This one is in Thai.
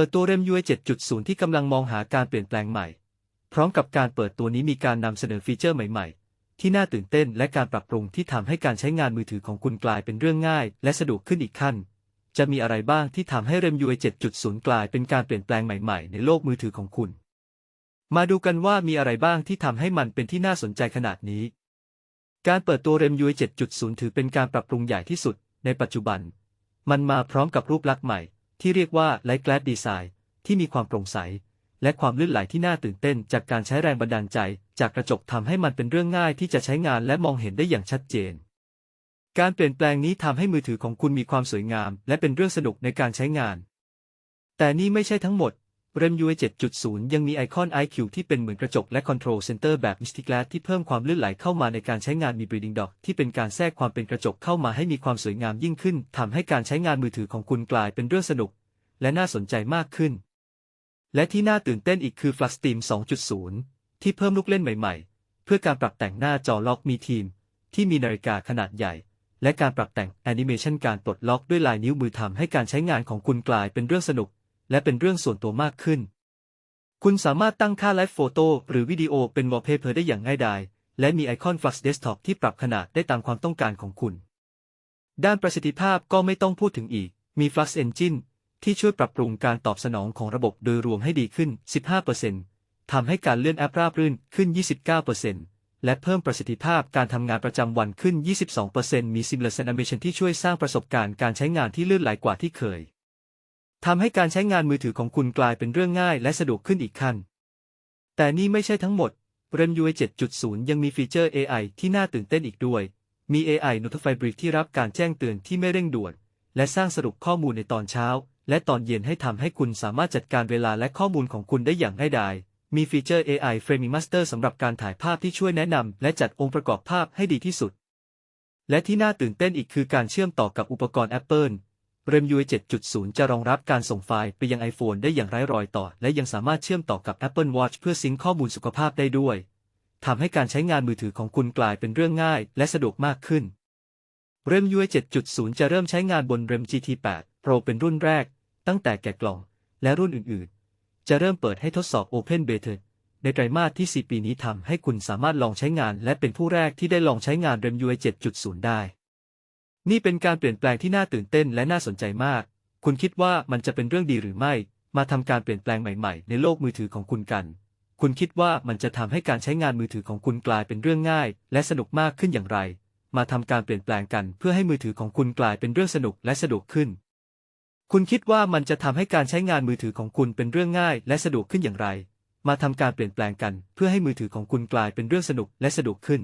ปิดตัว REM UI 7.0 ที่กำลังมองหาการเปลี่ยนแปลงใหม่ พร้อมกับการเปิดตัวนี้มีการนำเสนอฟีเจอร์ใหม่ ๆ ที่น่าตื่นเต้นและการปรับปรุงที่ทำให้การใช้งานมือถือของคุณกลายเป็นเรื่องง่าย และสะดวกขึ้นอีกขั้น จะมีอะไรบ้างที่ทำให้ REM UI 7.0 กลายเป็นการเปลี่ยนแปลงใหม่ๆ ในโลกมือถือของคุณ มาดูกันว่ามีอะไรบ้างที่ทำให้มันเป็นที่น่าสนใจขนาดนี้ การเปิดตัว REM UI 7.0 ถือเป็นการปรับปรุงใหญ่ที่สุด ในปัจจุบัน มันมาพร้อมกับรูปลักษณ์ใหม่ ที่เรียกว่า Light Glass Design ที่มีความโปร่งใส และความลื่นไหลที่น่าตื่นเต้น จากการใช้แรงบันดาลใจ จากกระจกทำให้มันเป็นเรื่องง่ายที่จะใช้งานและมองเห็นได้อย่างชัดเจน การเปลี่ยนแปลงนี้ทำให้มือถือของคุณมีความสวยงาม และเป็นเรื่องสนุกในการใช้งาน แต่นี่ไม่ใช่ทั้งหมด REM UI 7.0 ยังมีไอคอน IQ ที่เป็นเหมือนกระจกและ Control Center แบบ Mystic Glass ที่เพิ่มความลื่นไหลเข้ามาในการใช้งานมี Breathing Dock ที่เป็นการแทรกความเป็นกระจกเข้ามาให้มีความสวยงามยิ่งขึ้นทำให้การใช้งานมือถือของคุณกลายเป็นเรื่องสนุก และน่าสนใจมากขึ้น และที่น่าตื่นเต้นอีกคือ Flux Steam 2.0 ที่เพิ่มลูกเล่นใหม่ ๆ เพื่อการปรับแต่งหน้าจอล็อกมีทีม ที่มีนาฬิกาขนาดใหญ่ และการปรับแต่งแอนิเมชันการปลดล็อกด้วยลายนิ้วมือทำให้การใช้งานของคุณกลายเป็นเรื่องสนุก และเป็นเรื่องส่วนตัวมากขึ้น คุณสามารถตั้งค่าไลฟ์โฟโต้หรือวิดีโอเป็นวอลเปเปอร์ได้อย่างง่ายดายและมีไอคอน Flux Desktop ที่ปรับขนาดได้ตามความต้องการของคุณ ด้านประสิทธิภาพก็ไม่ต้องพูดถึงอีก มี Flux Engine ที่ช่วยปรับปรุงการตอบสนองของระบบโดยรวมให้ดีขึ้น 15%ทำให้การเลื่อนแอปราบรื่นขึ้น 29%และเพิ่มประสิทธิภาพการทำงานประจำวันขึ้น 22%มี Seamless Animation ที่ช่วยสร้างประสบการณ์การใช้งานที่ลื่นไหลกว่าที่เคยทำให้การใช้งานมือถือของคุณกลายเป็นเรื่องง่ายและสะดวกขึ้นอีกขั้น แต่นี่ไม่ใช่ทั้งหมด REM UI 7.0 ยังมีฟีเจอร์ AI ที่น่าตื่นเต้นอีกด้วย มี AI Notify Brief ที่รับการแจ้งเตือนที่ไม่เร่งด่วน และสร้างสรุปข้อมูลในตอนเช้า และตอนเย็นให้ทำให้คุณสามารถจัดการเวลาและข้อมูลของคุณได้อย่างง่ายดาย มีฟีเจอร์ AI Framing Master สำหรับการถ่ายภาพที่ช่วยแนะนำและจัดองค์ประกอบภาพให้ดีที่สุด และที่น่าตื่นเต้นอีกคือการเชื่อมต่อกับอุปกรณ์ Apple REM UI 7.0 จะรองรับการส่งไฟล์ไปยัง iPhone ได้อย่างไร้รอยต่อ และยังสามารถเชื่อมต่อกับ Apple Watch เพื่อซิงค์ข้อมูลสุขภาพได้ด้วยทำให้การใช้งานมือถือของคุณกลายเป็นเรื่องง่าย และสะดวกมากขึ้น REM UI 7.0 จะเริ่มใช้งานบน REM GT 8 Pro เป็นรุ่นแรก ตั้งแต่แกะกล่องและรุ่นอื่นๆ จะเริ่มเปิดให้ทดสอบ Open Beta ในไตรมาสที่ 4 ปีนี้ทำให้คุณสามารถลองใช้งานและเป็นผู้แรกที่ได้ลองใช้งาน REM UI 7.0 ได้ นี่เป็นการเปลี่ยนแปลงที่น่าตื่นเต้นและน่าสนใจมาก คุณคิดว่ามันจะเป็นเรื่องดีหรือไม่ มาทำการเปลี่ยนแปลงใหม่ๆ ในโลกมือถือของคุณกัน คุณคิดว่ามันจะทำให้การใช้งานมือถือของคุณกลายเป็นเรื่องง่าย และสนุกมากขึ้นอย่างไร มาทำการเปลี่ยนแปลงกันเพื่อให้มือถือของคุณกลายเป็นเรื่องสนุกและสะดวกขึ้น คุณคิดว่ามันจะทำให้การใช้งานมือถือของคุณเป็นเรื่องง่ายและสะดวกขึ้นอย่างไร มาทำการเปลี่ยนแปลงกัน เพื่อให้มือถือของคุณกลายเป็นเรื่องสนุกและสะดวกขึ้น